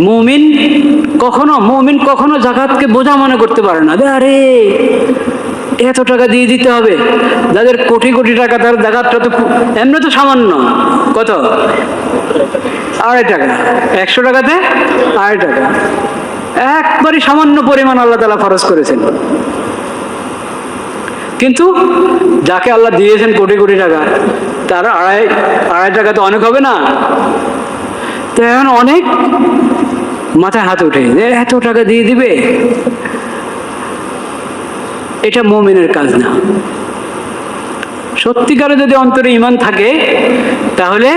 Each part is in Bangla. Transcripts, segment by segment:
মুমিন কখনো মুমিন কখনো জাকাতকে বোঝা মনে করতে পারে না। আরে এত টাকা দিয়ে দিতে হবে। যাদের কোটি কোটি টাকা, তার জাকাতটা তো এমনি তো সামান্য। কত? আড়াই টাকা। একশো টাকাতে আড়াই টাকা। একবারই সামান্য পরিমাণ আল্লাহ তালা খরচ করেছেন। কিন্তু যাকে আল্লাহ দিয়েছেন কোটি কোটি টাকা, তার আড়াই আড়াই টাকা তো অনেক হবে না? এখন অনেক মাথায় হাত উঠে এত টাকা দিয়ে দিবে? এটা মোমেনের কাজ না। সত্যিকারে যদি অন্তরে ইমান থাকে, তাহলে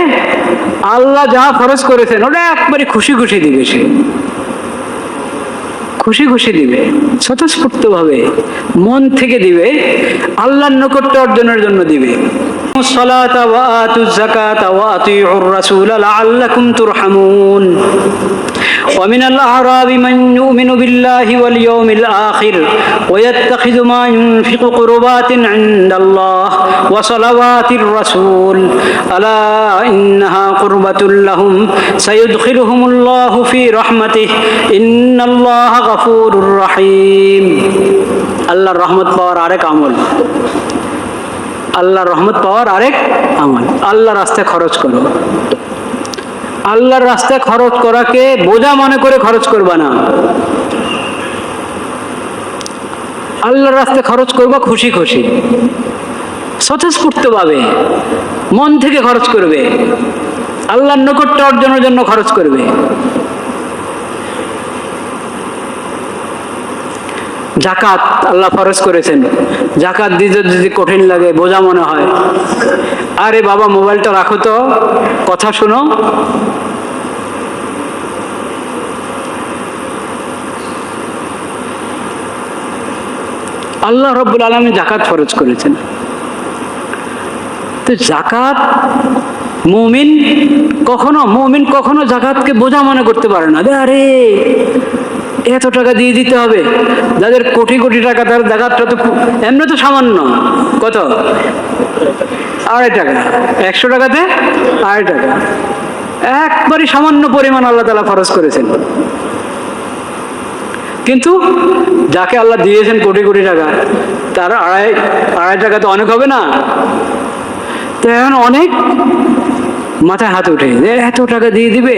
আল্লাহ যা খরচ করেছেন, ওটা একবারে খুশি খুশি দিবে সে। খুশি খুশি দিবে স্বতঃস্ফূর্ত ভাবে মন থেকে দিবে আল্লাহর নৈকট্য অর্জনের জন্য দিবে الصلاة وآتوا الزكاة وأطيعوا الرسول لعلكم ترحمون ومن الأعراب من يؤمن بالله واليوم الآخر ويتخذ ما ينفق قربات عند الله وصلوات الرسول ألا إنها قربة لهم سيدخلهم الله في رحمته إن الله غفور رحيم আল্লাহর রহমত পাওয়ার আরেক আমল আল্লাহর রহমত পাওয়ার আরেক আমল আল্লাহর রাস্তায় খরচ করো আল্লাহর রাস্তায় খরচ করাকে বোঝা মনে করে খরচ করবা না। আল্লাহর রাস্তায় খরচ করবা খুশি খুশি। স্বতঃস্ফূর্ত পাবে মন থেকে খরচ করবে। আল্লাহর নকটটা অর্জনের জন্য খরচ করবে। জাকাত আল্লাহ ফরজ করেছেন। জাকাত দিতে যদি কঠিন লাগে, বোঝা মনে হয়। আরে বাবা, মোবাইলটা রাখো তো। কথা শোনো। আল্লাহ রব্বুল আলমী জাকাত ফরজ করেছেন। তো জাকাত মুমিন কখনো মুমিন কখনো জাকাতকে বোঝা মনে করতে পারে না। আরে এত টাকা দিয়ে দিতে হবে? যাদের কোটি কোটি টাকা, তার জাকাতটা তো এমনি তো সামান্য। কত? আড়াই টাকা। একশো টাকাতে আড়াই টাকা। একবারই সামান্য পরিমাণ আল্লাহ তালা খরচ করেছেন। কিন্তু যাকে আল্লাহ দিয়েছেন কোটি কোটি টাকা, তার আড়াই আড়াই টাকা তো অনেক হবে না? তো এখন অনেক মাথায় হাত উঠে এত টাকা দিয়ে দিবে?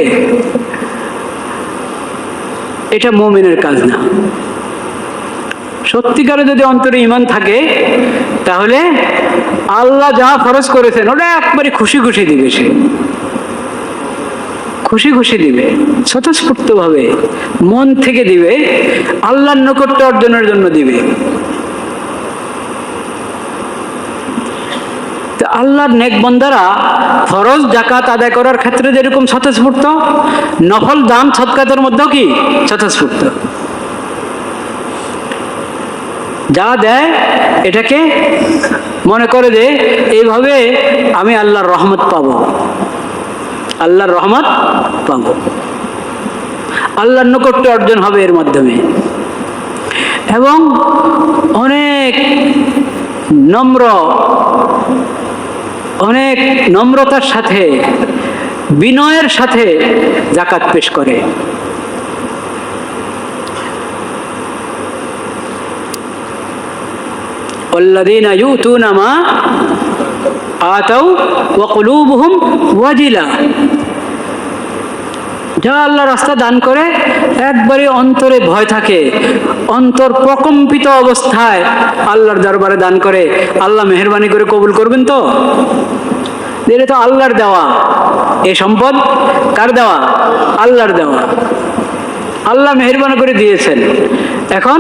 এটা মোমেনের কাজ না। সত্যিকারে যদি অন্তরে ইমান থাকে, তাহলে আল্লাহ যা ফরজ করেছেন, ওটা একবারে খুশি খুশি দিবে সে। খুশি খুশি দিবে স্বতঃস্ফূর্ত ভাবে মন থেকে দিবে, আল্লাহর নৈকট্য অর্জনের জন্য দিবে। আল্লাহর নেক বন্দারা ফরজ জাকাত আদায় করার ক্ষেত্রে যেরকম স্বতঃস্ফূর্ত, নফল দান সৎকাতের মধ্যেও কি স্বতঃস্ফূর্ত? যা দেয় এটাকে মনে করে যে এইভাবে আমি আল্লাহর রহমত পাবো। আল্লাহর রহমত পাবো। আল্লাহর নৈকট্য অর্জন হবে এর মাধ্যমে। এবং অনেক নম্র অনেক নম্রতার সাথে বিনয়ের সাথে জাকাত পেশ করে والذين يؤتون ما آتوا وقلوبهم وجلة যা আল্লাহ রাস্তা দান করে একবারে অন্তরে ভয় থাকে। অন্তর প্রকম্পিত অবস্থায় আল্লাহর দরবারে দান করে। আল্লাহ মেহরবানি করে কবুল করবেন তো? এটা তো আল্লাহর দেওয়া। এ সম্পদ কার দেওয়া? আল্লাহর দেওয়া। আল্লাহ মেহরবানি করে দিয়েছেন। এখন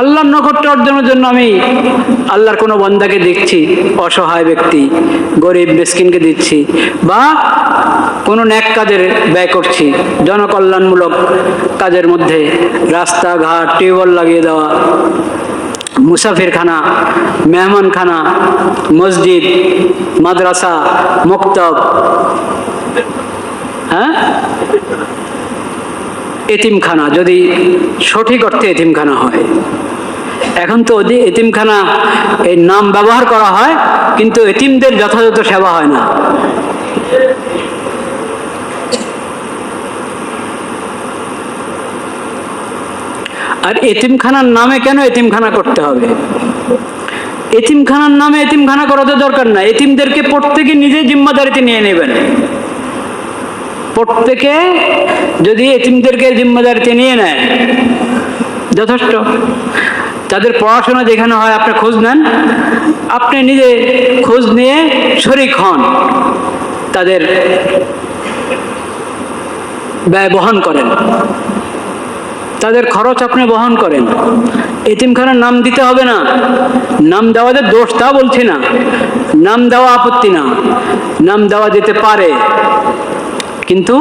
আল্লাহর নৈকট্য অর্জনের জন্য আমি আল্লাহর কোনো বন্দাকে দেখছি, অসহায় ব্যক্তি, গরিব মিসকিনকে দিচ্ছি বা কোনো ন্যাক কাজের ব্যয় করছি, জনকল্যাণমূলক কাজের মধ্যে রাস্তাঘাট, টিউবওয়েল লাগিয়ে দেওয়া, মুসাফিরখানা, মেহমানখানা, মসজিদ, মাদ্রাসা, মক্তব হ্যাঁ? এতিমখানা, যদি সঠিক অর্থে এতিমখানা হয়। এখন তো ওদি এতিমখানা এই নাম ব্যবহার করা হয়, কিন্তু এতিমদের যথাযথ সেবা হয় না। আর এতিমখানার নামে কেন এতিমখানা করতে হবে? এতিমখানার নামে এতিমখানা করা তো দরকার না। এতিমদেরকে প্রত্যেকে নিজে জিম্মাদারিতে নিয়ে নেবেন। প্রত্যেকে যদি এতিমদেরকে জিম্মাদারিতে নিয়ে নেয়, যথেষ্ট। তাদের পড়াশোনা যেখানে হয়, আপনি খোঁজ নেন। আপনি নিজে খোঁজ নিয়ে শরিক হন, তাদের ব্যয় বহন করেন। তাদের খরচ আপনি বহন করেন। এতিমখানার নাম দিতে হবে না। নাম দেওয়াদের দোষ তা বলছি না। নাম দেওয়া আপত্তি না। নাম দেওয়া যেতে পারে। কিন্তু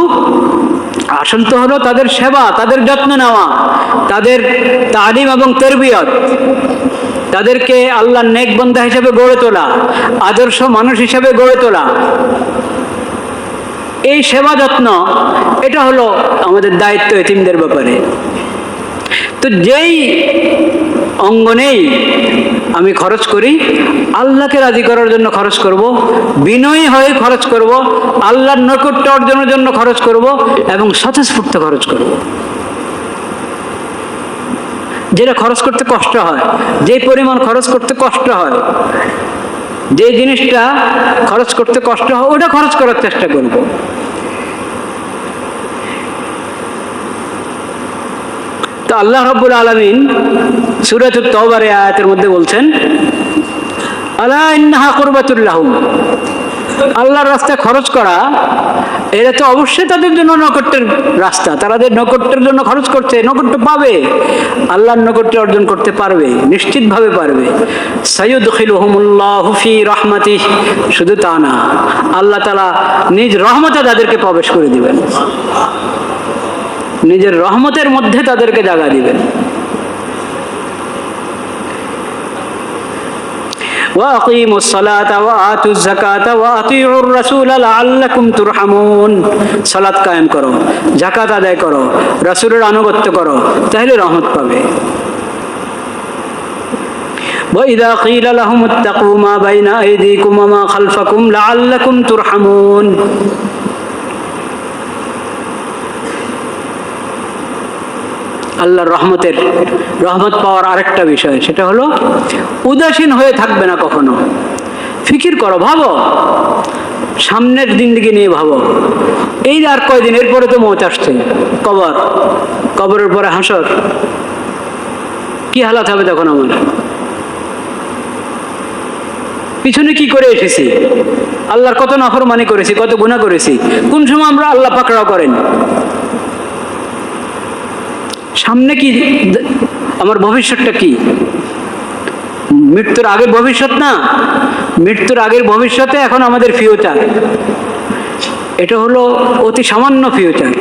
আসল তো হলো তাদের সেবা, তাদের যত্ন নেওয়া, তাদের তালিম এবং তেরবিয়ত, তাদেরকে আল্লাহ নেক বন্ধা হিসেবে গড়ে তোলা, আদর্শ মানুষ হিসেবে গড়ে তোলা। এই সেবা যত্ন, এটা হলো আমাদের দায়িত্ব এতিমদের ব্যাপারে। তো যেই অঙ্গনেই আমি খরচ করি, আল্লাহকে রাজি করার জন্য খরচ করব, বিনয়ী হয়ে খরচ করব, আল্লাহর নৈকট্য অর্জনের জন্য খরচ করব এবং স্বতঃস্ফূর্ত খরচ করব। যেটা খরচ করতে কষ্ট হয় যে পরিমাণ খরচ করতে কষ্ট হয় যে জিনিসটা খরচ করতে কষ্ট হয়, ওটা খরচ করার চেষ্টা করব। তো আল্লাহ রব্বুল আলমিন সুরাত তওবার আয়াতের মধ্যে বলছেন, আলা ইন্নাহা আল্লাহর রাস্তায় খরচ করা এটা তো অবশ্যই তাদের জন্য নকট্যের রাস্তা। তাদের নকট্যের জন্য খরচ করছে, নকট্য পাবে। আল্লাহর নকট্য অর্জন করতে পারবে, নিশ্চিতভাবে পারবে। সৈয়দ খিলুহমুল্লাহ ফি রহমাতি শুধু তা না, আল্লাহ তালা নিজ রহমতে তাদেরকে প্রবেশ করে দিবেন। নিজের রহমতের মধ্যে তাদেরকে জাগা দিবেন। وأقيموا الصلاة وآتوا الزكاة وأطيعوا الرسول لعلكم ترحمون সালাত কায়েম করো জাকাত আদায় করো রাসূলের আনুগত্য করো তাহলে রহমত পাবে وإذا قيل لهم اتقوا ما بين أيديكم وما خلفكم لعلكم ترحمون আল্লাহর রহমতের রহমত পাওয়ার আরেকটা বিষয়, সেটা হলো উদাসীন হয়ে থাকবে না কখনো। ফিকির করো, ভাবো। সামনের দিন দিকে নিয়ে ভাবো। এই আর কয়দিন? এরপরে তো মত আসছে। কবর। কবরের পরে হাসর। কি হালাত হবে তখন আমার? পিছনে কি করে এসেছি? আল্লাহর কত নফরমানি করেছি, কত গুণা করেছি। কোন সময় আমরা আল্লাহ পাকড়াও করেন? সামনে কি? আমার ভবিষ্যৎটা কি? মৃত্যুর আগের ভবিষ্যৎ না? মৃত্যুর আগের ভবিষ্যতে এখন আমাদের ফিউচার এটা হলো অতি সামান্য ফিউচার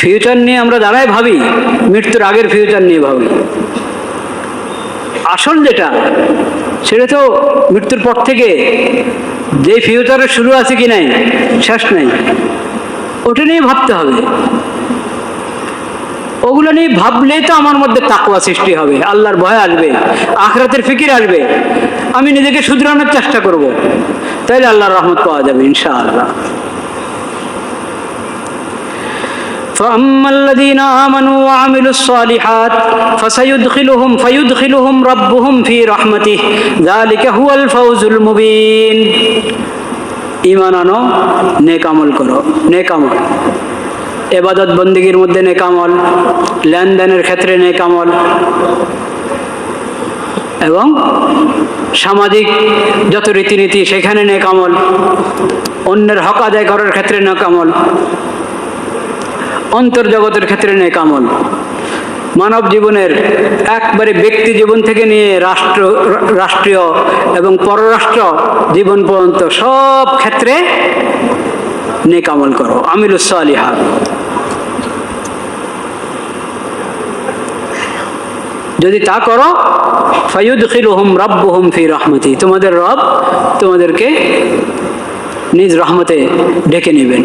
ফিউচার নিয়ে আমরা দাঁড়ায় ভাবি, মৃত্যুর আগের ফিউচার নিয়ে ভাবি। আসল যেটা, সেটা তো মৃত্যুর পর থেকে যে ফিউচারের শুরু আছে কি নাই, শেষ নাই, ওটা নিয়ে ভাবতে হবে। ওগুলো নিয়ে ভাবলেই তো আমার মধ্যে তাকুয়া সৃষ্টি হবে আল্লাহর ভয় আসবে আখরাতের ফিকির আসবে আমি নিজেকে শুধরানোর চেষ্টা করব তাইলে আল্লাহর রহমত পাওয়া যাবে ইনশাআল্লাহ فأما الذين آمنوا وعملوا الصالحات فسيدخلهم فيدخلهم ربهم في رحمته ذلك هو الفوز المبين ইমান আনো নেক আমল করো নেক আমল এবাদত বন্দিগির মধ্যে নেকামল লেনদেনের ক্ষেত্রে নেকামল এবং সামাজিক যত রীতিনীতি, সেখানে নেকামল অন্যের হক আদায় করার ক্ষেত্রে নেকামল অন্তর্জগতের ক্ষেত্রে নেকামল মানব জীবনের একবারে ব্যক্তি জীবন থেকে নিয়ে রাষ্ট্র, রাষ্ট্রীয় এবং পররাষ্ট্র জীবন পর্যন্ত সব ক্ষেত্রে নেক আমল করো। আমিলুসালিহা যদি তা করো ফাইয়ুদ খিলুহুম রব্বুহুম ফি রহমতি। তোমাদের রব তোমাদেরকে নিজ রহমতে ডেকে নেবেন।